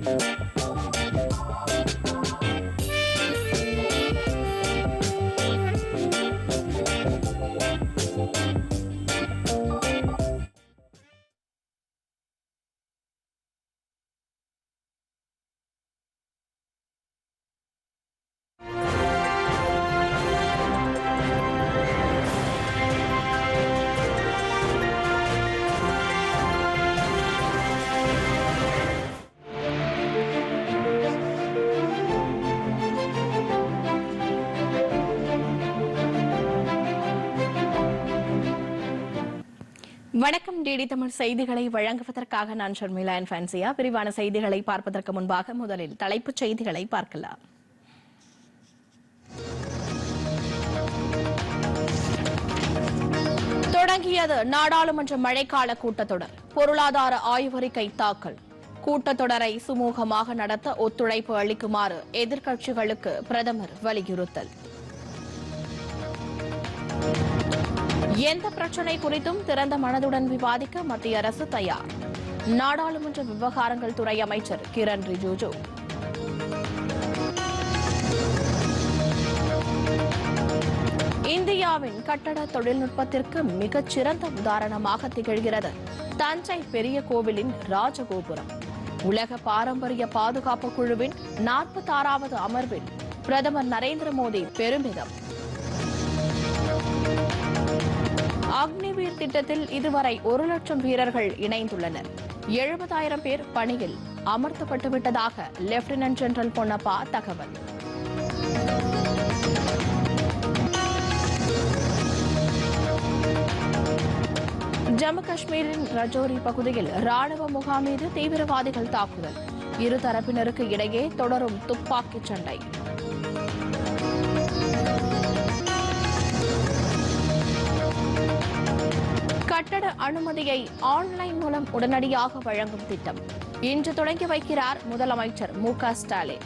வணக்கம் டிடி தமிழ் செய்திகளை வழங்குவதற்காக நான் ஷர்மிளா என் ஃபேன்சியா? விரிவான செய்திகளை பார்ப்பதற்கு முன்பாக முதலில் தலைப்புச் செய்திகளை பார்க்கலாம். தொடங்கியது நாடாளுமன்ற மழைக்கால கூட்டத்தொடர். பொருளாதார ஆய்வறிக்கை தாக்கல். கூட்டத்தொடரை சுமூகமாக நடத்த ஒத்துழைப்பு அளிக்குமாறு எதிர்க்கட்சிகளுக்கு பிரதமர் வலியுறுத்தல். எந்த பிரச்சனை குறித்தும் திறந்த மனதுடன் விவாதிக்க மத்திய அரசு தயார். நாடாளுமன்ற விவகாரங்கள் துறை அமைச்சர் கிரண் ரிஜிஜு. இந்தியாவின் கட்டட தொழில்நுட்பத்திற்கு மிகச் சிறந்த உதாரணமாக திகழ்கிறது தஞ்சை பெரிய கோவிலின் ராஜகோபுரம். உலக பாரம்பரிய பாதுகாப்பு குழுவின் நாற்பத்தாறாவது அமர்வில் பிரதமர் நரேந்திர மோடி பெருமிதம். அக்னிவீர் திட்டத்தில் இதுவரை ஒரு லட்சம் வீரர்கள் இணைந்துள்ளனர். எழுபதாயிரம் பேர் பணியில் அமர்த்தப்பட்டுவிட்டதாக லெப்டினன்ட் ஜெனரல் பொன்னப்பா தகவல். ஜம்மு காஷ்மீரின் ரஜோரி பகுதியில் ராணுவ முகாம் மீது தீவிரவாதிகள் தாக்குதல். இரு தரப்பினருக்கு இடையே தொடரும் துப்பாக்கிச் சண்டை. கட்டட அனுமதியை ஆன்லைன் மூலம் உடனடியாக வழங்கும் திட்டம். இன்று தொடங்கி வைக்கிறார் முதலமைச்சர் மு க ஸ்டாலின்.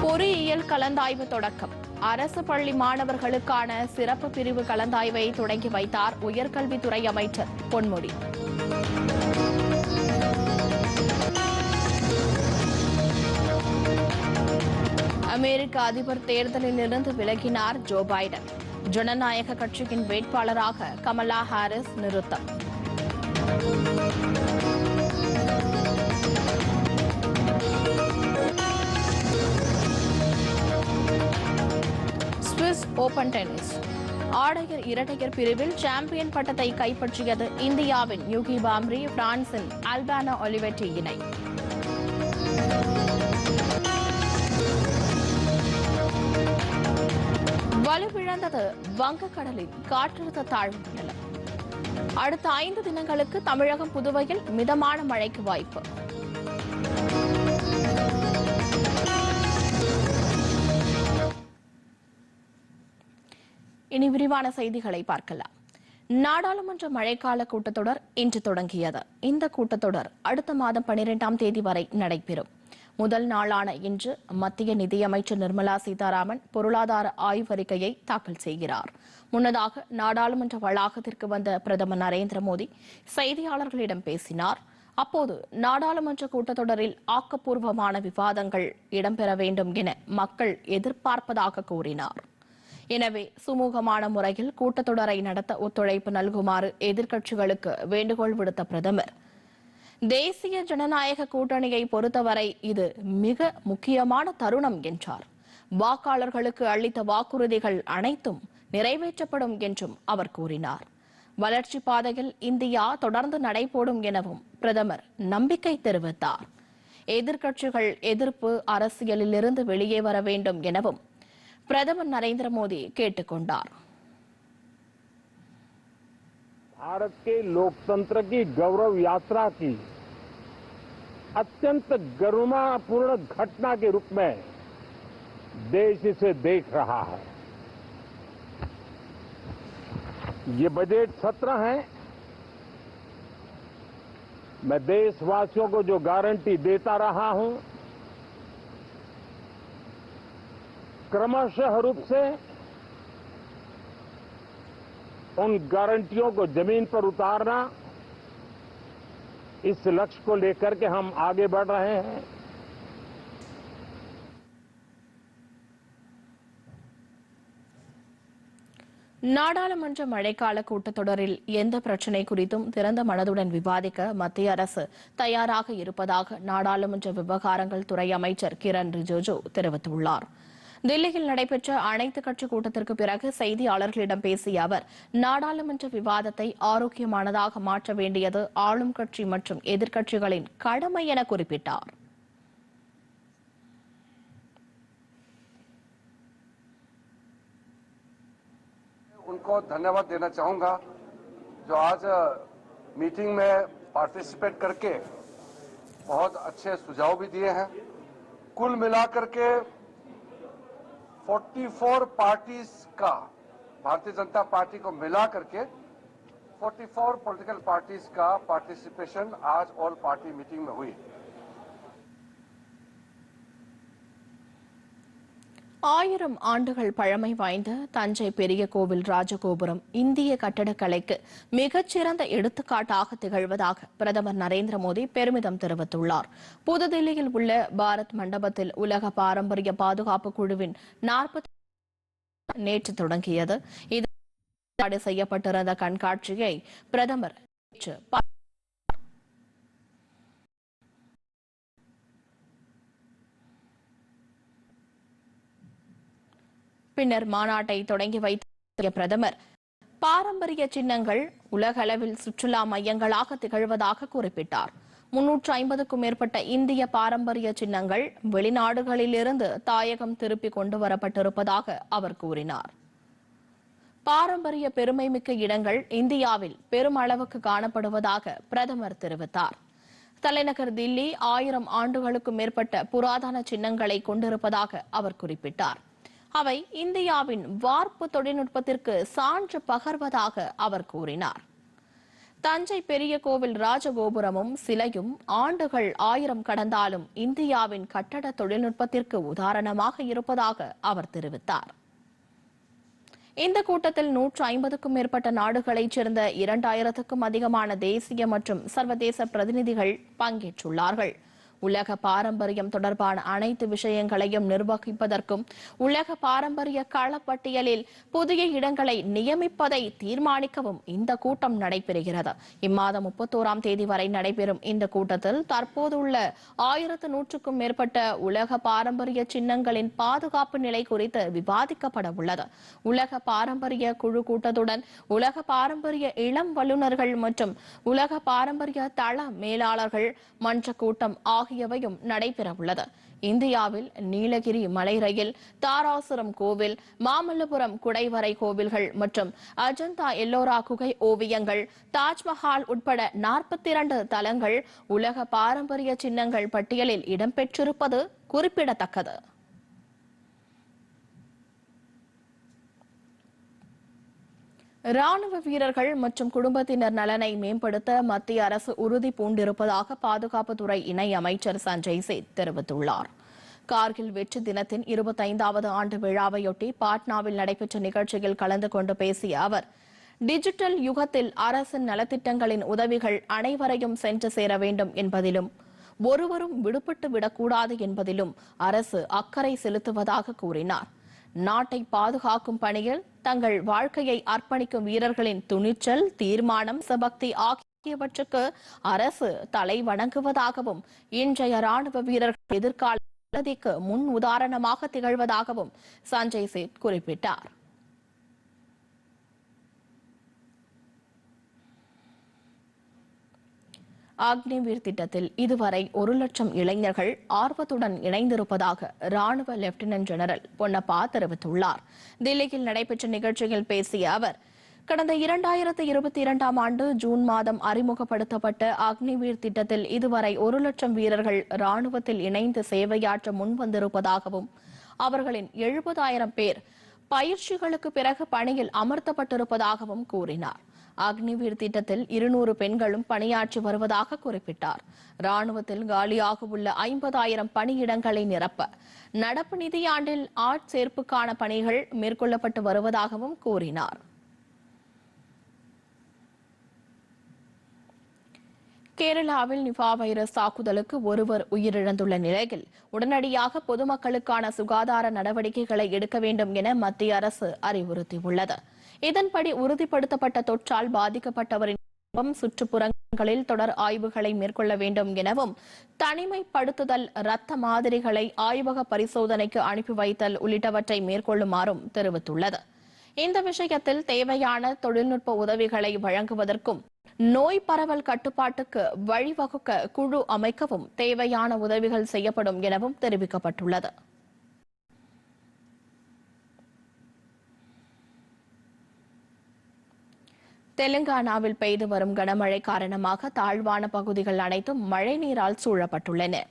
பொறியியல் கலந்தாய்வு தொடக்கம். அரசு பள்ளி மாணவர்களுக்கான சிறப்பு பிரிவு கலந்தாய்வை தொடங்கி வைத்தார் உயர்கல்வித்துறை அமைச்சர் பொன்முடி. அமெரிக்க அதிபர் தேர்தலில் இருந்து விலகினார் ஜோ பைடன். ஜனநாயக கட்சியின் வேட்பாளராக கமலா ஹாரிஸ் நிறுத்தம். Swiss Open tennis. ஆடையர் இரட்டையர் பிரிவில் சாம்பியன் பட்டத்தை கைப்பற்றியது இந்தியாவின் யூகி பாம்ரி பிரான்சின் அல்பானா ஒலிவெட்டி இணை. வலுவிழந்தது வங்கக்கடலில் காற்றழுத்த தாழ்வு மண்டலம் அடுத்த ஐந்து தினங்களுக்கு தமிழகம் புதுவையில் மிதமான மழைக்கு வாய்ப்பு. இனி விரிவான செய்திகளை பார்க்கலாம். நாடாளுமன்ற மழைக்கால கூட்டத்தொடர் இன்று தொடங்கியது. இந்த கூட்டத்தொடர் அடுத்த மாதம் பனிரெண்டாம் தேதி வரை நடைபெறும். முதல் நாளான இன்று மத்திய நிதியமைச்சர் நிர்மலா சீதாராமன் பொருளாதார ஆய்வறிக்கையை தாக்கல் செய்கிறார். முன்னதாக நாடாளுமன்ற வளாகத்திற்கு வந்த பிரதமர் நரேந்திர மோடி செய்தியாளர்களிடம் பேசினார். அப்போது நாடாளுமன்ற கூட்டத்தொடரில் ஆக்கப்பூர்வமான விவாதங்கள் இடம்பெற வேண்டும் என மக்கள் எதிர்பார்ப்பதாக கூறினார். எனவே சுமூகமான முறையில் கூட்டத்தொடரை நடத்த ஒத்துழைப்பு நல்குமாறு எதிர்க்கட்சிகளுக்கு வேண்டுகோள் விடுத்த பிரதமர் தேசிய ஜனநாயக கூட்டணியை பொறுத்தவரை இது மிக முக்கியமான தருணம் என்றார். வாக்காளர்களுக்கு அளித்த வாக்குறுதிகள் அனைத்தும் நிறைவேற்றப்படும் என்றும் அவர் கூறினார். வளர்ச்சி பாதையில் இந்தியா தொடர்ந்து நடைபோடும் எனவும் பிரதமர் நம்பிக்கை தெரிவித்தார். எதிர்க்கட்சிகள் எதிர்ப்பு அரசியலிலிருந்து வெளியே வர வேண்டும் எனவும் பிரதமர் நரேந்திர மோடி கேட்டுக்கொண்டார். भारत के लोकतंत्र की गौरव यात्रा की अत्यंत गरिमापूर्ण घटना के रूप में देश इसे देख रहा है। ये बजट सत्र है। मैं देशवासियों को जो गारंटी देता रहा हूँ, क्रमशः रूप से उन गारंटियों को जमीन पर उतारना इस लक्ष्य को लेकर के हम आगे बढ़ रहे हैं நாடாளுமன்ற மழைக்கால கூட்டத்தொடரில் எந்த பிரச்சினை குறித்தும் திறந்த மனதுடன் விவாதிக்க மத்திய அரசு தயாராக இருப்பதாக நாடாளுமன்ற விவகாரங்கள் துறை அமைச்சர் கிரண் ரிஜிஜு தெரிவித்துள்ளார் தில்லியில் நடைபெற்ற அனைத்து கட்சி கூட்டத்திற்கு பிறகு செய்தியாளர்களிடம் பேசிய அவர் நாடாளுமன்ற விவாதத்தை ஆரோக்கியமானதாக மாற்ற வேண்டியது ஆளும் கட்சி மற்றும் எதிர்க்கட்சிகளின் கடமை என குறிப்பிட்டார் उनको धन्यवाद देना चाहूंगा जो आज मीटिंग में पार्टिसिपेट करके बहुत अच्छे सुझाव भी दिए हैं कुल मिलाकर के 44 पार्टीज़ का, भारतीय जनता पार्टी को मिला करके 44 पॉलिटिकल पार्टीज़ का पार्टिसिपेशन आज ऑल पार्टी मीटिंग में हुई। ஆயிரம் ஆண்டுகள் பழமை வாய்ந்த தஞ்சை பெரிய கோவில் ராஜகோபுரம் இந்திய கட்டடக்கலைக்கு மிகச்சிறந்த எடுத்துக்காட்டாக திகழ்வதாக பிரதமர் நரேந்திர மோடி பெருமிதம் தெரிவித்துள்ளார். புதுதில்லியில் உள்ள பாரத் மண்டபத்தில் உலக பாரம்பரிய பாதுகாப்பு குழுவின் நாற்பத்தி நேற்று தொடங்கியது. இது செய்யப்பட்டிருந்த கண்காட்சியை பிரதமர் நேற்று பின்னர் மாநாட்டை தொடங்கி வைத்த பிரதமர். பாரம்பரிய சின்னங்கள் உலகளவில் சுற்றுலா மையங்களாக திகழ்வதாக குறிப்பிட்டார். முன்னூற்று ஐம்பதுக்கும் மேற்பட்ட இந்திய பாரம்பரிய சின்னங்கள் வெளிநாடுகளிலிருந்து தாயகம் திருப்பி கொண்டு வரப்பட்டிருப்பதாக அவர் கூறினார். பாரம்பரிய பெருமைமிக்க இடங்கள் இந்தியாவில் பெருமளவுக்கு காணப்படுவதாக பிரதமர் தெரிவித்தார். தலைநகர் தில்லி ஆயிரம் ஆண்டுகளுக்கும் மேற்பட்ட புராதன சின்னங்களை கொண்டிருப்பதாக அவர் குறிப்பிட்டார். அவை இந்தியாவின் வார்ப்பு தொழில்நுட்பத்திற்கு சான்று பகர்வதாக அவர் கூறினார். தஞ்சை பெரிய கோவில் ராஜகோபுரமும் சிலையும் ஆண்டுகள் ஆயிரம் கடந்தாலும் இந்தியாவின் கட்டட தொழில்நுட்பத்திற்கு உதாரணமாக இருப்பதாக அவர் தெரிவித்தார். இந்த கூட்டத்தில் நூற்று ஐம்பதுக்கும் மேற்பட்ட நாடுகளைச் சேர்ந்த இரண்டாயிரத்துக்கும் அதிகமான தேசிய மற்றும் சர்வதேச பிரதிநிதிகள் பங்கேற்றுள்ளார்கள். உலக பாரம்பரியம் தொடர்பான அனைத்து விஷயங்களையும் நிர்வகிப்பதற்கும் உலக பாரம்பரிய களப்பட்டியலில் புதிய இடங்களை நியமிப்பதை தீர்மானிக்கவும் இந்த கூட்டம் நடைபெறுகிறது. இம்மாதம் முப்பத்தோராம் தேதி வரை நடைபெறும் இந்த கூட்டத்தில் தற்போதுள்ள ஆயிரத்து நூற்றுக்கும் மேற்பட்ட உலக பாரம்பரிய சின்னங்களின் பாதுகாப்பு நிலை குறித்து விவாதிக்கப்பட உள்ளது. உலக பாரம்பரிய குழு கூட்டத்துடன் உலக பாரம்பரிய இளம் வல்லுநர்கள் மற்றும் உலக பாரம்பரிய தள மேலாளர்கள் மன்ற கூட்டம் ஆகிய ஆகியவையும் நடைபெறவுள்ளது. இந்தியாவில் நீலகிரி மலை ரயில் தாராசுரம் கோவில் மாமல்லபுரம் குடைவரை கோவில்கள் மற்றும் அஜந்தா எல்லோரா குகை ஓவியங்கள் தாஜ்மஹால் உட்பட நாற்பத்தி இரண்டு தலங்கள் உலக பாரம்பரிய சின்னங்கள் பட்டியலில் இடம்பெற்றிருப்பது குறிப்பிடத்தக்கது. ராணுவ வீரர்கள் மற்றும் குடும்பத்தினர் நலனை மேம்படுத்த மத்திய அரசு உறுதி பூண்டிருப்பதாக பாதுகாப்புத்துறை இணை அமைச்சர் சஞ்சய் சேத் தெரிவித்துள்ளார். கார்கில் வெற்றி தினத்தின் இருபத்தைந்தாவது ஆண்டு விழாவையொட்டி பாட்னாவில் நடைபெற்ற நிகழ்ச்சியில் கலந்து கொண்டு பேசிய அவர் டிஜிட்டல் யுகத்தில் அரசின் நலத்திட்டங்களின் உதவிகள் அனைவரையும் சென்று சேர வேண்டும் என்பதிலும் ஒருவரும் விடுபட்டு விடக்கூடாது என்பதிலும் அரசு அக்கறை செலுத்துவதாக கூறினார். நாட்டை பாதுகாக்கும் பணியில் தங்கள் வாழ்க்கையை அர்ப்பணிக்கும் வீரர்களின் துணிச்சல் தீர்மானம் சபக்தி ஆகியவற்றுக்கு அரசு தலை வணங்குவதாகவும் இன்றைய ராணுவ வீரர்கள் எதிர்கால முன் உதாரணமாக திகழ்வதாகவும் சஞ்சய் சேத் குறிப்பிட்டார். அக்னிவீர் திட்டத்தில் இதுவரை ஒரு லட்சம் இளைஞர்கள் ஆர்வத்துடன் இணைந்திருப்பதாக ராணுவ லெப்டினன்ட் ஜெனரல் பொன்னப்பா தெரிவித்துள்ளார். தில்லியில் நடைபெற்ற நிகழ்ச்சியில் பேசிய அவர் கடந்த இரண்டாயிரத்து இருபத்தி இரண்டாம் ஆண்டு ஜூன் மாதம் அறிமுகப்படுத்தப்பட்ட அக்னிவீர் திட்டத்தில் இதுவரை ஒரு லட்சம் வீரர்கள் ராணுவத்தில் இணைந்து சேவையாற்ற முன்வந்திருப்பதாகவும் அவர்களின் எழுபதாயிரம் பேர் பயிற்சிகளுக்கு பிறகு பணியில் அமர்த்தப்பட்டிருப்பதாகவும் கூறினார். அக்னிவீர் திட்டத்தில் இருநூறு பெண்களும் பணியாற்றி வருவதாக குறிப்பிட்டார். ராணுவத்தில் காலியாக உள்ள ஐம்பதாயிரம் பணியிடங்களை நிரப்ப நடப்பு நிதியாண்டில் ஆட்சேர்ப்புக்கான பணிகள் மேற்கொள்ளப்பட்டு வருவதாகவும் கூறினார். கேரளாவில் நிபா வைரஸ் தாக்குதலுக்கு ஒருவர் உயிரிழந்துள்ள நிலையில் உடனடியாக பொதுமக்களுக்கான சுகாதார நடவடிக்கைகளை எடுக்க வேண்டும் என மத்திய அரசு அறிவுறுத்தியுள்ளது. இதன்படி உறுதிப்படுத்தப்பட்ட தொற்றால் பாதிக்கப்பட்டவரின் சுற்றுப்புறங்களில் தொடர் ஆய்வுகளை மேற்கொள்ள வேண்டும் எனவும் தனிமைப்படுத்துதல் இரத்த மாதிரிகளை ஆய்வக பரிசோதனைக்கு அனுப்பி வைத்தல் உள்ளிட்டவற்றை மேற்கொள்ளுமாறும் தெரிவித்துள்ளது. இந்த விஷயத்தில் தேவையான தொழில்நுட்ப உதவிகளை வழங்குவதற்கும் நோய் பரவல் கட்டுப்பாட்டுக்கு வழிவகுக்க குழு அமைக்கவும் தேவையான உதவிகள் செய்யப்படும் எனவும் தெரிவிக்கப்பட்டுள்ளது. தெலுங்கானாவில் பெய்து வரும் கனமழை காரணமாக தாழ்வான பகுதிகள் அனைத்தும் மழைநீரால் சூழப்பட்டுள்ளன.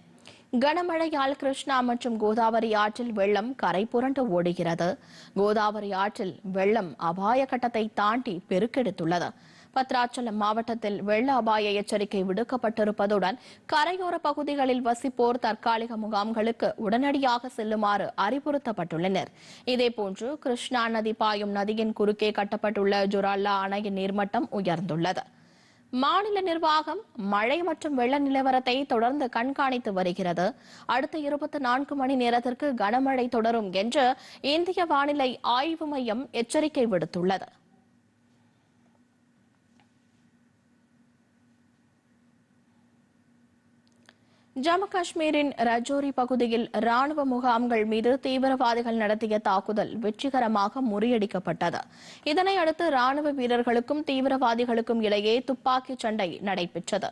கனமழையால் கிருஷ்ணா மற்றும் கோதாவரி ஆற்றில் வெள்ளம் கரை புரண்டு ஓடுகிறது. கோதாவரி ஆற்றில் வெள்ளம் அபாய கட்டத்தை தாண்டி பெருக்கெடுத்துள்ளது. பத்ராச்சலம் மாவட்டத்தில் வெள்ள அபாய எச்சரிக்கை விடுக்கப்பட்டிருப்பதுடன் கரையோர பகுதிகளில் வசிப்போர் தற்காலிக முகாம்களுக்கு உடனடியாக செல்லுமாறு அறிவுறுத்தப்பட்டுள்ளனர். இதேபோன்று கிருஷ்ணா நதி பாயும் நதியின் குறுக்கே கட்டப்பட்டுள்ள ஜுரால்லா அணையின் நீர்மட்டம் உயர்ந்துள்ளது. மாநில நிர்வாகம் மழை மற்றும் வெள்ள நிலவரத்தை தொடர்ந்து கண்காணித்து வருகிறது. அடுத்த இருபத்தி நான்கு மணி நேரத்திற்கு கனமழை தொடரும் என்று இந்திய வானிலை ஆய்வு மையம் எச்சரிக்கை விடுத்துள்ளது. ஜம்மு காஷ்மீரின் ரஜோரி பகுதியில் ராணுவ முகாம்கள் மீது தீவிரவாதிகள் நடத்திய தாக்குதல் வெற்றிகரமாக முறியடிக்கப்பட்டது. இதனை அடுத்து ராணுவ வீரர்களுக்கும் தீவிரவாதிகளுக்கும் இடையே துப்பாக்கிச் சண்டை நடைபெற்றது.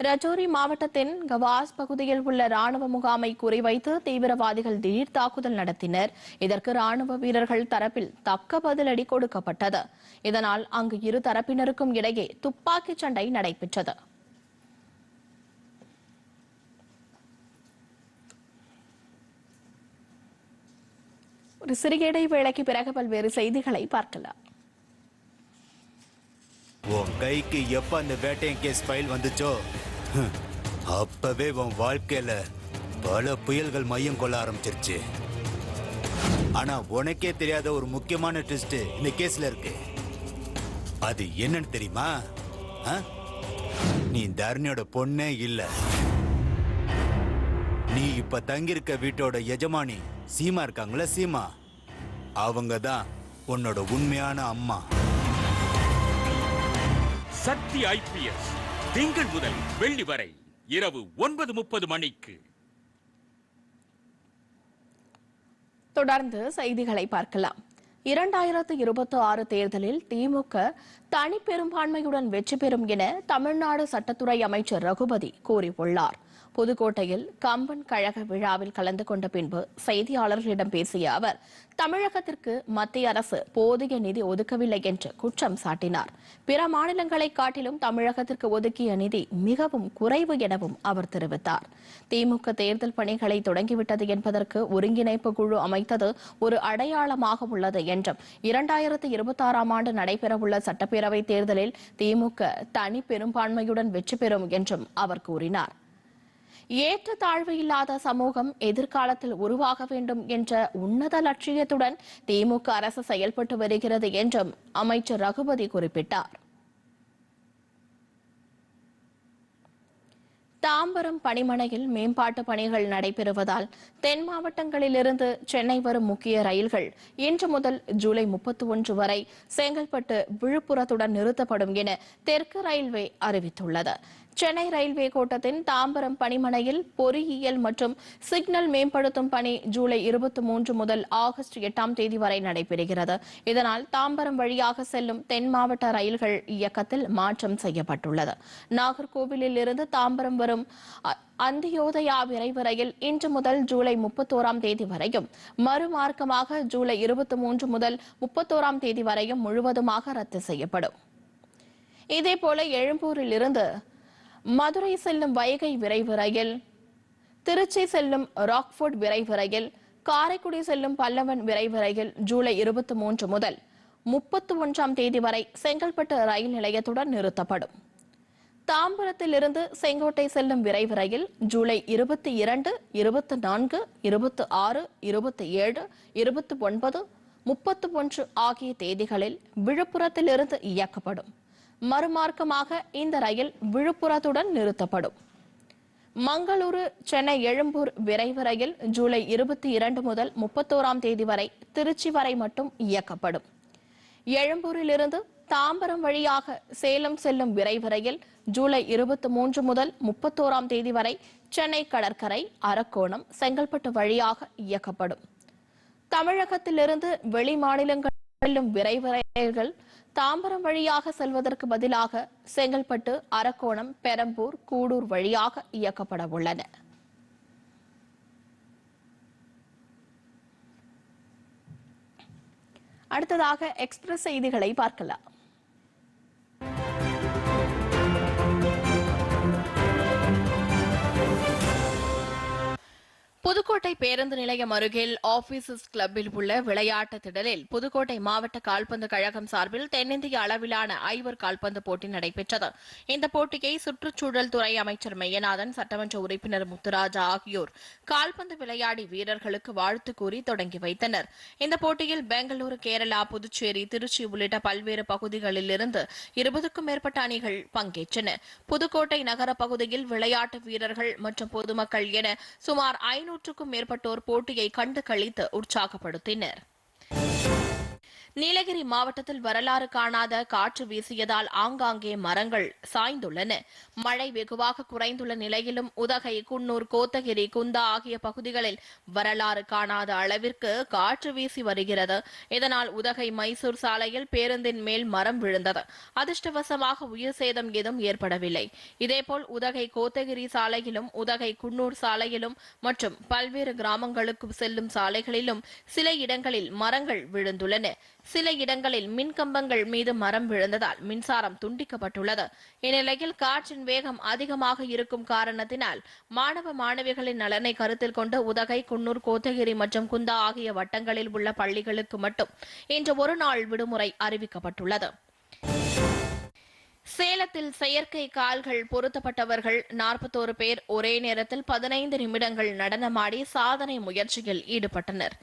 ரஜோரி மாவட்டத்தின் கவாஸ் பகுதியில் உள்ள ராணுவ முகாமை குறிவைத்து தீவிரவாதிகள் திடீர் தாக்குதல் நடத்தினர். இதற்கு ராணுவ வீரர்கள் தரப்பில் தக்க பதிலடி கொடுக்கப்பட்டது. இதனால் அங்கு இரு தரப்பினருக்கும் இடையே துப்பாக்கிச் சண்டை நடைபெற்றது. ஒரு சிறிய இடைவேளைக்கு பிறகு பல்வேறு செய்திகளை பார்க்கலாம். உன் கைக்கு எப்ப அந்த வேட்டையன் கேஸ் ஃபைல் வந்துச்சோ? அப்பவே உன் வாழ்க்கையில பல புயல்கள் மையம் கொள்ள ஆரம்பிச்சிருச்சு. ஆனா உனக்கே தெரியாத ஒரு முக்கியமான ட்விஸ்ட் இந்த கேஸ்ல இருக்கு. அது என்னன்னு தெரியுமா? ஆ? நீ தரணியோட பொண்ணே இல்ல. நீ இப்ப தங்கியிருக்க வீட்டோட எஜமானி. சீமா இருக்காங்களா சீமா? அவங்க தான் உன்னோட உண்மையான அம்மா. சக்தி ஐபிஎஸ் திங்கள் முதல் வெள்ளி வரை இரவு ஒன்பது முப்பது மணிக்கு. தொடர்ந்து செய்திகளை பார்க்கலாம். இரண்டாயிரத்து இருபத்தி ஆறு தேர்தலில் திமுக தனி பெரும்பான்மையுடன் வெற்றி பெறும் என தமிழ்நாடு சட்டத்துறை அமைச்சர் ரகுபதி கூறியுள்ளார். புதுக்கோட்டையில் கம்பன் கழக விழாவில் கலந்து கொண்ட பின்பு செய்தியாளர்களிடம் பேசிய அவர் தமிழகத்திற்கு மத்திய அரசு போதிய நிதி ஒதுக்கவில்லை என்று குற்றம் சாட்டினார். பிற மாநிலங்களை காட்டிலும் தமிழகத்திற்கு ஒதுக்கிய நிதி மிகவும் குறைவு எனவும் அவர் தெரிவித்தார். திமுக தேர்தல் பணிகளை தொடங்கிவிட்டது என்பதற்கு ஒருங்கிணைப்பு குழு அமைத்தது ஒரு அடையாளமாக உள்ளது என்றும் இரண்டாயிரத்து இருபத்தாறாம் ஆண்டு நடைபெறவுள்ள சட்டப்பேரவை தேர்தலில் திமுக தனி பெரும்பான்மையுடன் வெற்றி பெறும் என்றும் அவர் கூறினார். ஏற்ற தாழ்வு இல்லாத சமூகம் எதிர்காலத்தில் உருவாக வேண்டும் என்ற உன்னத லட்சியத்துடன் திமுக அரசு செயல்பட்டு வருகிறது என்றும் அமைச்சர் ரகுபதி குறிப்பிட்டார். தாம்பரம் பணிமனையில் மேம்பாட்டு பணிகள் நடைபெறுவதால் தென் மாவட்டங்களிலிருந்து சென்னை வரும் முக்கிய ரயில்கள் இன்று முதல் ஜூலை முப்பத்தி ஒன்று வரை செங்கல்பட்டு விழுப்புரத்துடன் நிறுத்தப்படும் என தெற்கு ரயில்வே அறிவித்துள்ளது. சென்னை ரயில்வே கோட்டத்தின் தாம்பரம் பணிமனையில் பொறியியல் மற்றும் சிக்னல் மேம்படுத்தும் பணி ஜூலை இருபத்தி மூன்று முதல் ஆகஸ்ட் எட்டாம் தேதி வரை நடைபெறுகிறது. இதனால் தாம்பரம் வழியாக செல்லும் தென் மாவட்ட ரயில்கள் இயக்கத்தில் மாற்றம் செய்யப்பட்டுள்ளது. நாகர்கோவிலில் இருந்து தாம்பரம் வரும் அ- அந்தியோதயா விரைவு ரயில் இன்று முதல் ஜூலை முப்பத்தோராம் தேதி வரையும் மறுமார்க்கமாக ஜூலை இருபத்தி மூன்று முதல் முப்பத்தோராம் தேதி வரையும் முழுவதுமாக ரத்து செய்யப்படும். இதேபோல எழும்பூரில் இருந்து மதுரை செல்லும் வைகை விரைவு ரயில் திருச்சி செல்லும் ராக்ஃபோர்ட் விரைவு ரயில் காரைக்குடி செல்லும் பல்லவன் விரைவு ரயில் ஜூலை இருபத்தி மூன்று முதல் முப்பத்தி ஒன்றாம் தேதி வரை செங்கல்பட்டு ரயில் நிலையத்துடன் நிறுத்தப்படும். தாம்பரத்திலிருந்து செங்கோட்டை செல்லும் விரைவு ரயில் ஜூலை இருபத்தி இரண்டு இருபத்தி நான்கு இருபத்தி ஆறு இருபத்தி ஏழு இருபத்தி ஒன்பது முப்பத்தி ஒன்று ஆகிய தேதிகளில் விழுப்புரத்திலிருந்து இயக்கப்படும். மறுமார்க்கமாக இந்த ரயில் விழுப்புரத்துடன் நிறுத்தப்படும். மங்களூரு சென்னை எழும்பூர் விரைவு ரயில் ஜூலை இருபத்தி இரண்டு முதல் முப்பத்தோராம் தேதி வரை திருச்சி வரை மட்டும் இயக்கப்படும். எழும்பூரிலிருந்து தாம்பரம் வழியாக சேலம் செல்லும் விரைவு ரயில் ஜூலை இருபத்தி மூன்று முதல் முப்பத்தோராம் தேதி வரை சென்னை கடற்கரை அரக்கோணம் செங்கல்பட்டு வழியாக இயக்கப்படும். தமிழகத்திலிருந்து வெளி மாநிலங்கள் செல்லும் விரைவு ரயில்கள் தாம்பரம் வழியாக செல்வதற்கு பதிலாக செங்கல்பட்டு அரக்கோணம் பெரம்பூர் கூடூர் வழியாக இயக்கப்பட உள்ளன. அடுத்ததாக எக்ஸ்பிரஸ் செய்திகளை பார்க்கலாம். புதுக்கோட்டை பேருந்து நிலையம் அருகில் ஆபீசஸ் கிளப்பில் உள்ள விளையாட்டு திடலில் புதுக்கோட்டை மாவட்ட கால்பந்து கழகம் சார்பில் தென்னிந்திய அளவிலான ஐவர் கால்பந்து போட்டி நடைபெற்றது. இந்த போட்டியை சுற்றுச்சூழல் துறை அமைச்சர் மெய்யநாதன் சட்டமன்ற உறுப்பினர் முத்துராஜா ஆகியோர் கால்பந்து விளையாடி வீரர்களுக்கு வாழ்த்து கூறி தொடங்கி வைத்தனர். இந்த போட்டியில் பெங்களூரு கேரளா புதுச்சேரி திருச்சி உள்ளிட்ட பல்வேறு பகுதிகளில் இருந்து இருபதுக்கும் மேற்பட்ட அணிகள் பங்கேற்றன. புதுக்கோட்டை நகர பகுதியில் விளையாட்டு வீரர்கள் மற்றும் பொதுமக்கள் என சுமார் நூற்றுக்கும் மேற்பட்டோர் போட்டியை கண்டு கழித்து உற்சாகப்படுத்தினர். நீலகிரி மாவட்டத்தில் வரலாறு காணாத காற்று வீசியதால் ஆங்காங்கே மரங்கள் சாய்ந்துள்ளன. மழை வெகுவாக குறைந்துள்ள நிலையிலும் உதகை குன்னூர் கோத்தகிரி குந்தா ஆகிய பகுதிகளில் வரலாறு காணாத அளவிற்கு காற்று வீசி வருகிறது. இதனால் உதகை மைசூர் சாலையில் பேருந்தின் மேல் மரம் விழுந்தது. அதிர்ஷ்டவசமாக உயிர் சேதம் ஏதும் ஏற்படவில்லை. இதேபோல் உதகை கோத்தகிரி சாலையிலும் உதகை குன்னூர் சாலையிலும் மற்றும் பல்வேறு கிராமங்களுக்கு செல்லும் சாலைகளிலும் சில இடங்களில் மரங்கள் விழுந்துள்ளன. சில இடங்களில் மின் கம்பங்கள் மீது மரம் விழுந்ததால் மின்சாரம் துண்டிக்கப்பட்டுள்ளது. இந்நிலையில் காற்றின் வேகம் அதிகமாக இருக்கும் காரணத்தினால் மாணவ மாணவிகளின் நலனை கருத்தில் கொண்டு உதகை குன்னூர் கோத்தகிரி மற்றும் குந்தா ஆகிய வட்டங்களில் உள்ள பள்ளிகளுக்கு மட்டும் இன்று ஒரு நாள் விடுமுறை அறிவிக்கப்பட்டுள்ளது. சேலத்தில் செயற்கை கால்கள் பொருத்தப்பட்டவர்கள் நாற்பத்தோரு பேர் ஒரே நேரத்தில் பதினைந்து நிமிடங்கள் நடனமாடி சாதனை முயற்சியில் ஈடுபட்டனர்.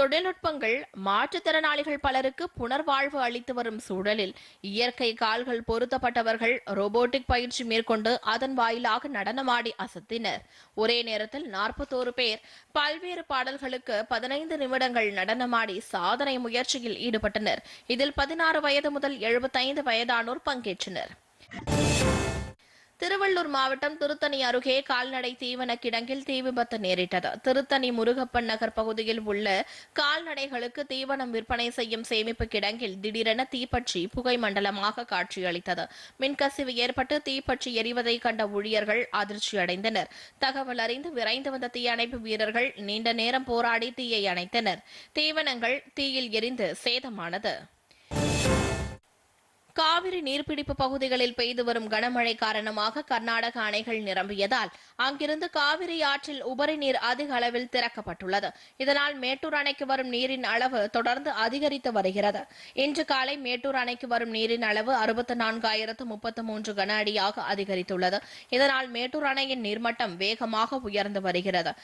தொழில்நுட்பங்கள் மாற்றுத்திறனாளிகள் பலருக்கு புனர்வாழ்வு அளித்து வரும் சூழலில் இயற்கை கால்கள் பொருத்தப்பட்டவர்கள் ரோபோட்டிக் பயிற்சி மேற்கொண்டு அதன் வாயிலாக நடனமாடி அசத்தினர். ஒரே நேரத்தில் நாற்பத்தோரு பேர் பல்வேறு பாடல்களுக்கு பதினைந்து நிமிடங்கள் நடனமாடி சாதனை முயற்சியில் ஈடுபட்டனர். இதில் பதினாறு வயது முதல் எழுபத்தைந்து வயதானோர் பங்கேற்றனர். திருவள்ளூர் மாவட்டம் திருத்தணி அருகே கால்நடை தீவன கிடங்கில் தீ விபத்து நேரிட்டது. திருத்தணி முருகப்பன் நகர் பகுதியில் உள்ள கால்நடைகளுக்கு தீவனம் விற்பனை செய்யும் சேமிப்பு கிடங்கில் திடீரென தீப்பற்றி புகை மண்டலமாக காட்சியளித்தது. மின்கசிவு ஏற்பட்டு தீப்பற்றி எரிவதை கண்ட ஊழியர்கள் அதிர்ச்சியடைந்தனர். தகவல் அறிந்து விரைந்து வந்த தீயணைப்பு வீரர்கள் நீண்ட நேரம் போராடி தீயை அணைத்தனர். தீவனங்கள் தீயில் எரிந்து சேதமானது. காவிரி நீர்பிடிப்பு பகுதிகளில் பெய்து வரும் கனமழை காரணமாக கர்நாடக அணைகள் நிரம்பியதால் அங்கிருந்து காவிரி ஆற்றில் உபரி நீர் அதிக அளவில் திறக்கப்பட்டுள்ளது. இதனால் மேட்டூர் அணைக்கு வரும் நீரின் அளவு தொடர்ந்து அதிகரித்து வருகிறது. இன்று காலை மேட்டூர் அணைக்கு வரும் நீரின் அளவு அறுபத்தி நான்காயிரத்து முப்பத்து மூன்று கன அடியாக அதிகரித்துள்ளது. இதனால் மேட்டூர் அணையின் நீர்மட்டம் வேகமாக உயர்ந்து வருகிறது.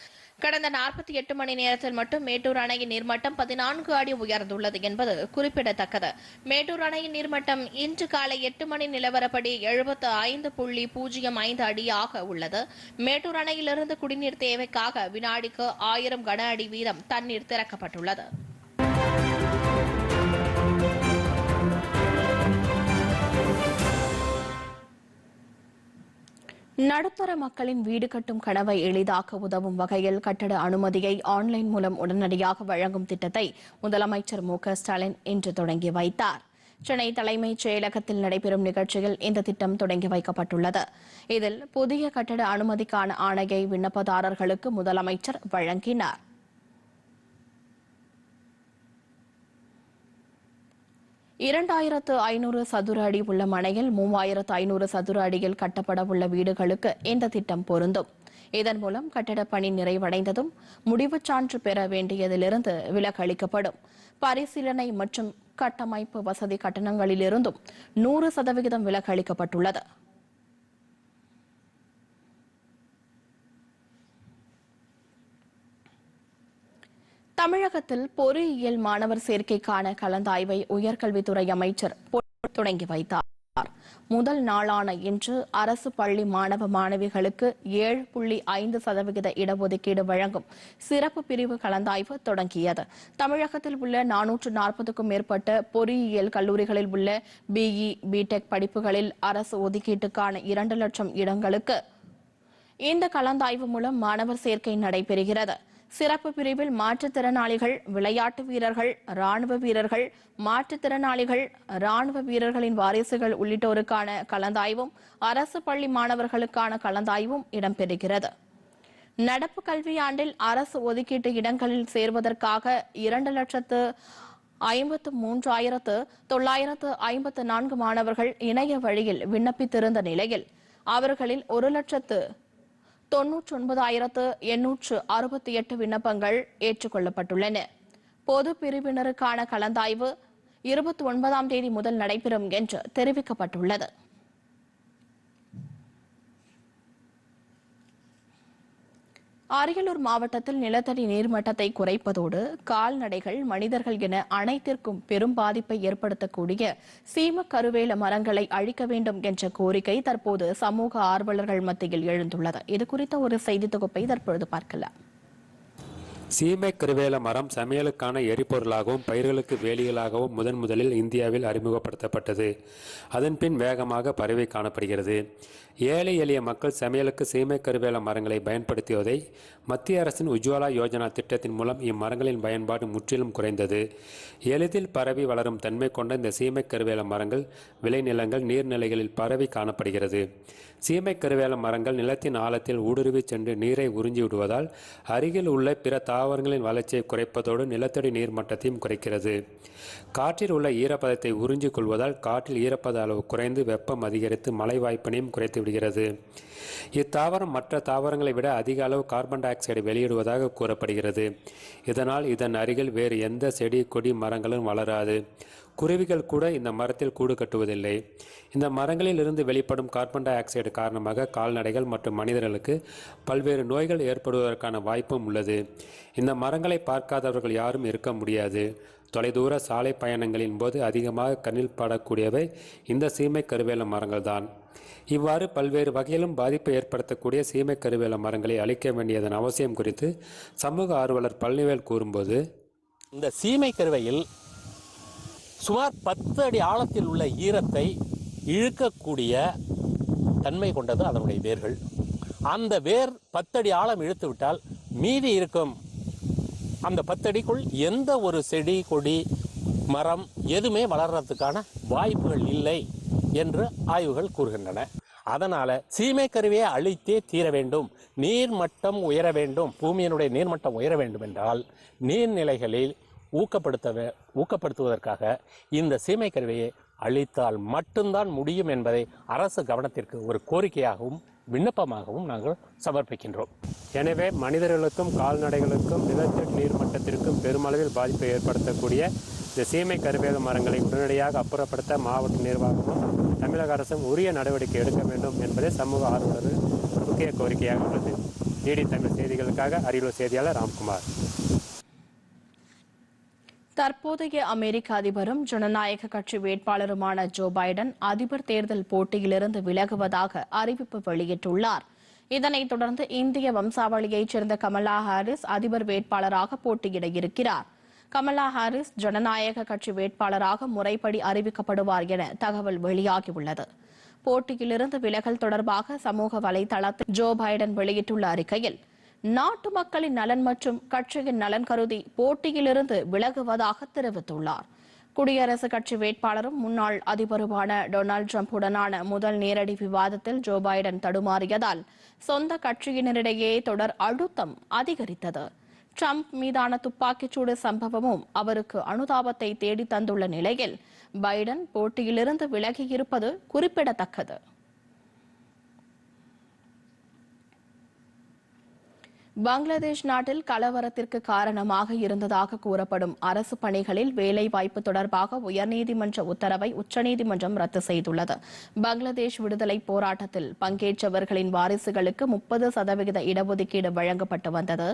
கடந்த நாற்பத்தி எட்டு மணி நேரத்தில் மட்டும் மேட்டூர் அணையின் நீர்மட்டம் பதினான்கு அடி உயர்ந்துள்ளது என்பது குறிப்பிடத்தக்கது. மேட்டூர் அணையின் நீர்மட்டம் இன்று காலை எட்டு மணி நிலவரப்படி எழுபத்து ஐந்து புள்ளி பூஜ்ஜியம் ஐந்து அடியாக உள்ளது. மேட்டூர் அணையிலிருந்து குடிநீர் தேவைக்காக வினாடிக்கு ஆயிரம் கன அடி வீதம் தண்ணீர் திறக்கப்பட்டுள்ளது. நடுத்தர மக்களின் வீடு கட்டும் கனவை எளிதாக்க உதவும் வகையில் கட்டட அனுமதியை ஆன்லைன் மூலம் உடனடியாக வழங்கும் திட்டத்தை முதலமைச்சர் மு க ஸ்டாலின் இன்று தொடங்கி வைத்தார். சென்னை தலைமைச் செயலகத்தில் நடைபெறும் நிகழ்ச்சியில் இந்த திட்டம் தொடங்கி வைக்கப்பட்டுள்ளது. இதில் புதிய கட்டட அனுமதிக்கான ஆணையை விண்ணப்பதாரர்களுக்கு முதலமைச்சர் வழங்கினார். இரண்டாயிரத்து ஐநூறு சதுர அடி உள்ள மனையில் மூவாயிரத்து ஐநூறு சதுர அடியில் கட்டப்பட உள்ள வீடுகளுக்கு இந்த திட்டம் பொருந்தும். இதன் மூலம் கட்டடப் பணி நிறைவடைந்ததும் முடிவுச் சான்று பெற வேண்டியதிலிருந்து விலக்களிக்கப்படும். பரிசீலனை மற்றும் கட்டமைப்பு வசதி கட்டணங்களிலிருந்தும் நூறு சதவிகிதம் விலக்களிக்கப்பட்டுள்ளது. தமிழகத்தில் பொறியியல் மாணவர் சேர்க்கைக்கான கலந்தாய்வை உயர்கல்வித்துறை அமைச்சர் தொடங்கி வைத்தார். முதல் நாளான இன்று அரசு பள்ளி மாணவ மாணவிகளுக்கு ஏழு புள்ளி ஐந்து சதவிகித இடஒதுக்கீடு வழங்கும் சிறப்பு பிரிவு கலந்தாய்வு தொடங்கியது. தமிழகத்தில் உள்ள நானூற்று நாற்பதுக்கும் மேற்பட்ட பொறியியல் கல்லூரிகளில் உள்ள பிஇ பிடெக் படிப்புகளில் அரசு ஒதுக்கீட்டுக்கான இரண்டு லட்சம் இடங்களுக்கு இந்த கலந்தாய்வு மூலம் மாணவர் சேர்க்கை நடைபெறுகிறது. சிறப்பு பிரிவில் மாற்றுத்திறனாளிகள் விளையாட்டு வீரர்கள் ராணுவ வீரர்கள் மாற்றுத்திறனாளிகள் ராணுவ வீரர்களின் வாரிசுகள் உள்ளிட்டோருக்கான கலந்தாய்வும் அரசு பள்ளி மாணவர்களுக்கான கலந்தாய்வும் இடம்பெறுகிறது. நடப்பு கல்வியாண்டில் அரசு ஒதுக்கீட்டு இடங்களில் சேர்வதற்காக இரண்டு லட்சத்து ஐம்பத்து மூன்றாயிரத்து தொள்ளாயிரத்து ஐம்பத்து நான்கு மாணவர்கள் இணைய வழியில் விண்ணப்பித்திருந்த நிலையில் அவர்களில் ஒரு லட்சத்து தொன்னூற்றி ஒன்பதாயிரத்து எண்ணூற்று அறுபத்தி எட்டு விண்ணப்பங்கள் ஏற்றுக்கொள்ளப்பட்டுள்ளன. பொது பிரிவினருக்கான கலந்தாய்வு இருபத்தி ஒன்பதாம் தேதி முதல் நடைபெறும் என்று தெரிவிக்கப்பட்டுள்ளது. அரியலூர் மாவட்டத்தில் நிலத்தடி நீர்மட்டத்தை குறைப்பதோடு கால்நடைகள் மனிதர்கள் என அனைத்திற்கும் பெரும் பாதிப்பை ஏற்படுத்தக்கூடிய சீம கருவேல மரங்களை அழிக்க வேண்டும் என்ற கோரிக்கை தற்போது சமூக ஆர்வலர்கள் மத்தியில் எழுந்துள்ளது. இது குறித்த ஒரு செய்தி தொகுப்பை தற்பொழுது பார்க்கலாம். சீமை கருவேல மரம் சமையலுக்கான எரிபொருளாகவும் பயிர்களுக்கு வேலிகளாகவும் முதன் முதலில் இந்தியாவில் அறிமுகப்படுத்தப்பட்டது. அதன்பின் வேகமாக பரவி காணப்படுகிறது. ஏழை எளிய மக்கள் சமையலுக்கு சீமை கருவேல மரங்களை பயன்படுத்தியதை மத்திய அரசின் உஜ்வாலா யோஜனா திட்டத்தின் மூலம் இம்மரங்களின் பயன்பாடு முற்றிலும் குறைந்தது. எளிதில் பரவி வளரும் தன்மை கொண்ட இந்த சீமை கருவேல மரங்கள் விளைநிலங்கள் நீர்நிலைகளில் பரவி காணப்படுகிறது. சீமை கருவேல மரங்கள் நிலத்தின் ஆழத்தில் ஊடுருவி சென்று நீரை உறிஞ்சி விடுவதால் அருகில் உள்ள பிற தாவரங்களின் வளர்ச்சியை குறைப்பதோடு நிலத்தடி நீர் மட்டத்தையும் குறைக்கிறது. காற்றில் உள்ள ஈரப்பதத்தை உறிஞ்சி கொள்வதால் காற்றில் ஈரப்பத அளவு குறைந்து வெப்பம் அதிகரித்து மழை வாய்ப்பினையும் குறைத்து விடுகிறது. இத்தாவரம் மற்ற தாவரங்களை விட அதிக அளவு கார்பன் டை ஆக்சைடு வெளியிடுவதாக கூறப்படுகிறது. இதனால் இதன் அருகில் வேறு எந்த செடி கொடி மரங்களும் வளராது. குருவிகள் கூட இந்த மரத்தில் கூடு கட்டுவதில்லை. இந்த மரங்களில் இருந்து வெளிப்படும் கார்பன் டை ஆக்சைடு காரணமாக கால்நடைகள் மற்றும் மனிதர்களுக்கு பல்வேறு நோய்கள் ஏற்படுவதற்கான வாய்ப்பும் உள்ளது. இந்த மரங்களை பார்க்காதவர்கள் யாரும் இருக்க முடியாது. தொலைதூர சாலை பயணங்களின் போது அதிகமாக கண்ணில் படக்கூடியவை இந்த சீமை கருவேல மரங்கள்தான். இவ்வாறு பல்வேறு வகையிலும் பாதிப்பை ஏற்படுத்தக்கூடிய சீமை கருவேல மரங்களை அழிக்க வேண்டியதன் அவசியம் குறித்து சமூக ஆர்வலர் பழனிவேல் கூறும்போது இந்த சீமை கருவையில் சுமார் பத்து அடி ஆழத்தில் உள்ள ஈரத்தை இழுக்கக்கூடிய தன்மை கொண்டது அதனுடைய வேர்கள். அந்த வேர் பத்தடி ஆழம் இழுத்து விட்டால் மீதி இருக்கும் அந்த பத்தடிக்குள் எந்த ஒரு செடி கொடி மரம் எதுவுமே வளர்றதுக்கான வாய்ப்புகள் இல்லை என்று ஆய்வுகள் கூறுகின்றன. அதனால் சீமை கருவியை அழித்தே தீர வேண்டும். நீர்மட்டம் உயர வேண்டும். பூமியினுடைய நீர்மட்டம் உயர வேண்டும் என்றால் நீர்நிலைகளில் ஊக்கப்படுத்தவே ஊக்கப்படுத்துவதற்காக இந்த சீமை கருவியை அழித்தால் மட்டும்தான் முடியும் என்பதை அரசு கவனத்திற்கு ஒரு கோரிக்கையாகவும் விண்ணப்பமாகவும் நாங்கள் சமர்ப்பிக்கின்றோம். எனவே மனிதர்களுக்கும் கால்நடைகளுக்கும் நிலத்தடி நீர் மட்டத்திற்கும் பெருமளவில் பாதிப்பை ஏற்படுத்தக்கூடிய இந்த சீமை கருவேக மரங்களை உடனடியாக அப்புறப்படுத்த மாவட்ட நிர்வாகமும் தமிழக அரசும் உரிய நடவடிக்கை எடுக்க வேண்டும் என்பதே சமூக ஆர்வலர்கள் முக்கிய கோரிக்கையாக உள்ளது. நீடி தமிழ் செய்திகளுக்காக அரியலூர் செய்தியாளர் ராம்குமார். தற்போதைய அமெரிக்க அதிபரும் ஜனநாயக கட்சி வேட்பாளருமான ஜோ பைடன் அதிபர் தேர்தல் போட்டியிலிருந்து விலகுவதாக அறிவிப்பு வெளியிட்டுள்ளார். இதனைத் தொடர்ந்து இந்திய வம்சாவளியைச் சேர்ந்த கமலா ஹாரிஸ் அதிபர் வேட்பாளராக போட்டியிட இருக்கிறார். கமலா ஹாரிஸ் ஜனநாயக கட்சி வேட்பாளராக முறைப்படி அறிவிக்கப்படுவார் என தகவல் வெளியாகியுள்ளது. போட்டியிலிருந்து விலகல் தொடர்பாக சமூக வலைதளத்தில் ஜோ பைடன் வெளியிட்டுள்ள அறிக்கையில் நாட்டு மக்களின் நலன் மற்றும் கட்சியின் நலன் கருதி போட்டியிலிருந்து விலகுவதாக தெரிவித்துள்ளார். குடியரசுக் கட்சி வேட்பாளரும் முன்னாள் அதிபருமான டொனால்டு டிரம்புடனான முதல் நேரடி விவாதத்தில் ஜோ பைடன் தடுமாறியதால் சொந்த கட்சியினரிடையே தொடர் அழுத்தம் அதிகரித்தது. ட்ரம்ப் மீதான துப்பாக்கிச்சூடு சம்பவமும் அவருக்கு அனுதாபத்தை தேடி தந்துள்ள நிலையில் பைடன் போட்டியிலிருந்து விலகியிருப்பது குறிப்பிடத்தக்கது. பங்களாதேஷ் நாட்டில் கலவரத்திற்கு காரணமாக இருந்ததாக கூறப்படும் அரசு பணிகளில் வேலைவாய்ப்பு தொடர்பாக உயர்நீதிமன்ற உத்தரவை உச்சநீதிமன்றம் ரத்து செய்துள்ளது. பங்களாதேஷ் விடுதலை போராட்டத்தில் பங்கேற்றவர்களின் வாரிசுகளுக்கு முப்பது சதவிகித இடஒதுக்கீடு வழங்கப்பட்டு வந்தது.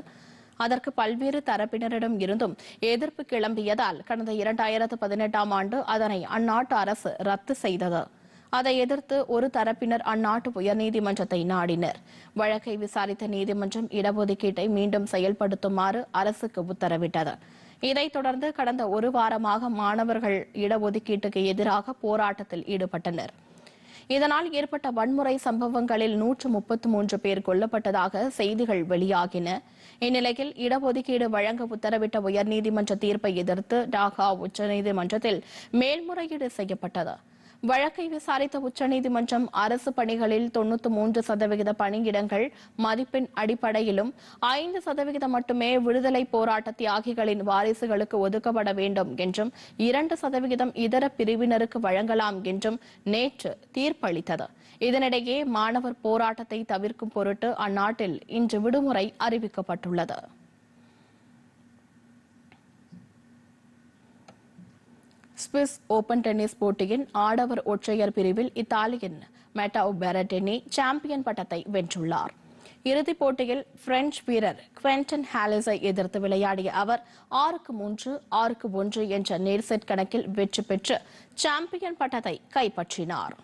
அதற்கு பல்வேறு தரப்பினரிடம் இருந்தும் எதிர்ப்பு கிளம்பியதால் கடந்த இரண்டாயிரத்து பதினெட்டாம் ஆண்டு அதனை அந்நாட்டு அரசு ரத்து செய்தது. அதை எதிர்த்து ஒரு தரப்பினர் அந்நாட்டு உயர்நீதிமன்றத்தை நாடினர். வழக்கை விசாரித்த நீதிமன்றம் இடஒதுக்கீட்டை மீண்டும் செயல்படுத்துமாறு அரசுக்கு உத்தரவிட்டது. இதைத் தொடர்ந்து கடந்த ஒரு வாரமாக மாணவர்கள் இடஒதுக்கீட்டுக்கு எதிராக போராட்டத்தில் ஈடுபட்டனர். இதனால் ஏற்பட்ட வன்முறை சம்பவங்களில் நூற்று முப்பத்தி மூன்று பேர் கொல்லப்பட்டதாக செய்திகள் வெளியாகின. இந்நிலையில் இடஒதுக்கீடு வழங்க உத்தரவிட்ட உயர்நீதிமன்ற தீர்ப்பை எதிர்த்து டாகா உச்சநீதிமன்றத்தில் மேல்முறையீடு செய்யப்பட்டது. வழக்கை விசாரித்த உச்சநீதிமன்றம் அரசு பணிகளில் தொண்ணூத்தி மூன்று சதவிகித பணியிடங்கள் மதிப்பெண் அடிப்படையிலும் ஐந்து சதவிகிதம் மட்டுமே விடுதலை போராட்ட தியாகிகளின் வாரிசுகளுக்கு ஒதுக்கப்பட வேண்டும் என்றும் இரண்டு சதவிகிதம் இதர பிரிவினருக்கு வழங்கலாம் என்றும் நேற்று தீர்ப்பளித்தது. இதனிடையே மாணவர் போராட்டத்தை தவிர்க்கும் பொருட்டு அந்நாட்டில் இன்று விடுமுறை அறிவிக்கப்பட்டுள்ளது. ஸ்விஸ் ஓபன் டென்னிஸ் போட்டியின் ஆடவர் ஒற்றையர் பிரிவில் இத்தாலியின் மெட்டாவ் பெரட்டினி சாம்பியன் பட்டத்தை வென்றுள்ளார். இறுதிப் போட்டியில் பிரெஞ்சு வீரர் குவென்டன் ஹாலிஸை எதிர்த்து விளையாடிய அவர் ஆறுக்கு மூன்று ஆறுக்கு ஒன்று என்ற நேர் செட் கணக்கில் வெற்றி பெற்று சாம்பியன் பட்டத்தை கைப்பற்றினார்.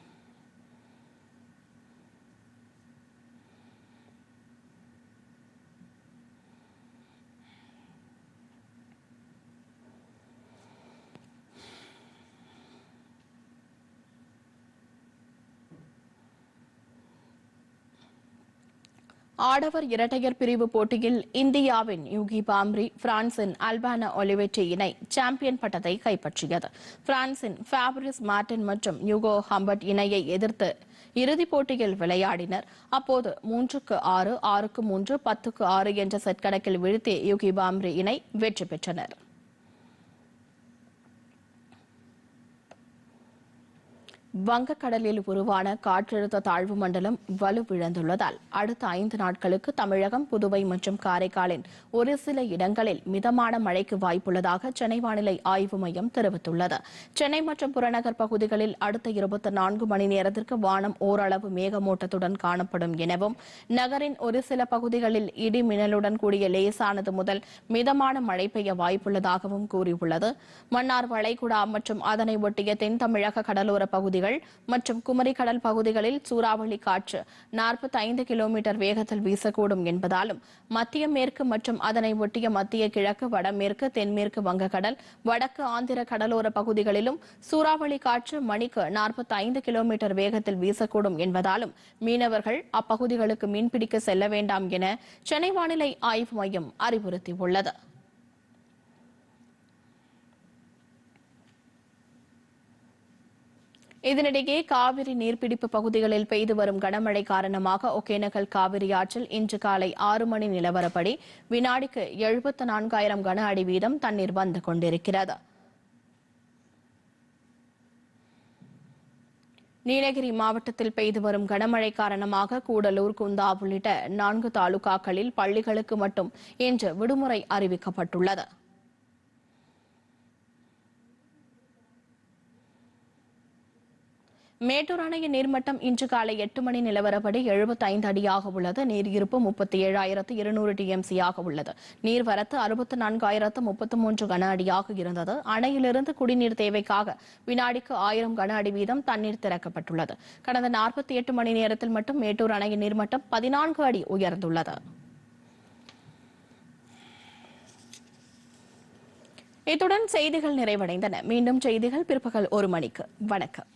ஆடவர் இரட்டையர் பிரிவு போட்டியில் இந்தியாவின் யூகி பாம்ரி பிரான்சின் அல்பானா ஒலிவெட்டி இணை சாம்பியன் பட்டத்தை கைப்பற்றியது. பிரான்சின் ஃபேப்ரிஸ் மார்டின் மற்றும் யூகோ ஹம்பர்ட் இணையை எதிர்த்து இறுதிப் போட்டியில் விளையாடினர். அப்போது மூன்றுக்கு ஆறு ஆறுக்கு மூன்று பத்துக்கு ஆறு என்ற செட் கணக்கில் வீழ்த்தி யூகி பாம்ரி இணை வெற்றி பெற்றனர். வங்கக்கடலில் உருவான காற்றழுத்த தாழ்வு மண்டலம் வலுவிழந்துள்ளதால் அடுத்த ஐந்து நாட்களுக்கு தமிழகம் புதுவை மற்றும் காரைக்காலின் ஒரு சில இடங்களில் மிதமான மழைக்கு வாய்ப்புள்ளதாக சென்னை வானிலை ஆய்வு மையம் தெரிவித்துள்ளது. சென்னை மற்றும் புறநகர் பகுதிகளில் அடுத்த இருபத்தி நான்கு மணி நேரத்திற்கு வானம் ஓரளவு மேகமூட்டத்துடன் காணப்படும் எனவும் நகரின் ஒரு சில பகுதிகளில் இடி மின்னலுடன் கூடிய லேசானது முதல் மிதமான மழை பெய்ய வாய்ப்புள்ளதாகவும் கூறியுள்ளது. மன்னார் வளைகுடா மற்றும் அதனை ஒட்டிய தென் தமிழக கடலோர பகுதிகள் பகுதிகள் மற்றும் குமரி கடல் பகுதிகளில் சூறாவளி காற்று 45 கிலோமீட்டர் வேகத்தில் வீசக்கூடும் என்பதாலும் மத்திய மேற்கு மற்றும் அதனை ஒட்டிய மத்திய கிழக்கு வடமேற்கு தென்மேற்கு வங்கக்கடல் வடக்கு ஆந்திர கடலோர பகுதிகளிலும் சூறாவளி காற்று மணிக்கு 45 கிலோமீட்டர் வேகத்தில் வீசக்கூடும் என்பதாலும் மீனவர்கள் அப்பகுதிகளுக்கு மீன்பிடிக்க செல்ல வேண்டாம் என சென்னை வானிலை ஆய்வு மையம் அறிவுறுத்தியுள்ளது. இதனிடையே காவிரி நீர்பிடிப்பு பகுதிகளில் பெய்து வரும் கனமழை காரணமாக ஒகேனக்கல் காவிரி ஆற்றில் இன்று காலை ஆறு மணி நிலவரப்படி வினாடிக்கு எழுபத்து நான்காயிரம் கன அடி வீதம் தண்ணீர் வந்து கொண்டிருக்கிறது. நீலகிரி மாவட்டத்தில் பெய்து வரும் கனமழை காரணமாக கூடலூர் குந்தா உள்ளிட்ட நான்கு தாலுகாக்களில் பள்ளிகளுக்கு மட்டும் இன்று விடுமுறை அறிவிக்கப்பட்டுள்ளது. மேட்டூர் அணையின் நீர்மட்டம் இன்று காலை எட்டு மணி நிலவரப்படி 75 அடியாக உள்ளது. நீர் இருப்பு முப்பத்தி ஏழாயிரத்து இருநூறு டிஎம்சியாக உள்ளது. நீர்வரத்து அறுபத்தி நான்காயிரத்து முப்பத்தி மூன்று கன அடியாக இருந்தது. அணையிலிருந்து குடிநீர் தேவைக்காக வினாடிக்கு ஆயிரம் கன அடி வீதம் தண்ணீர் திறக்கப்பட்டுள்ளது. கடந்த நாற்பத்தி எட்டு மணி நேரத்தில் மட்டும் மேட்டூர் அணையின் நீர்மட்டம் பதினான்கு அடி உயர்ந்துள்ளது. இத்துடன் செய்திகள் நிறைவடைந்தன. மீண்டும் செய்திகள் பிற்பகல் ஒரு மணிக்கு. வணக்கம்.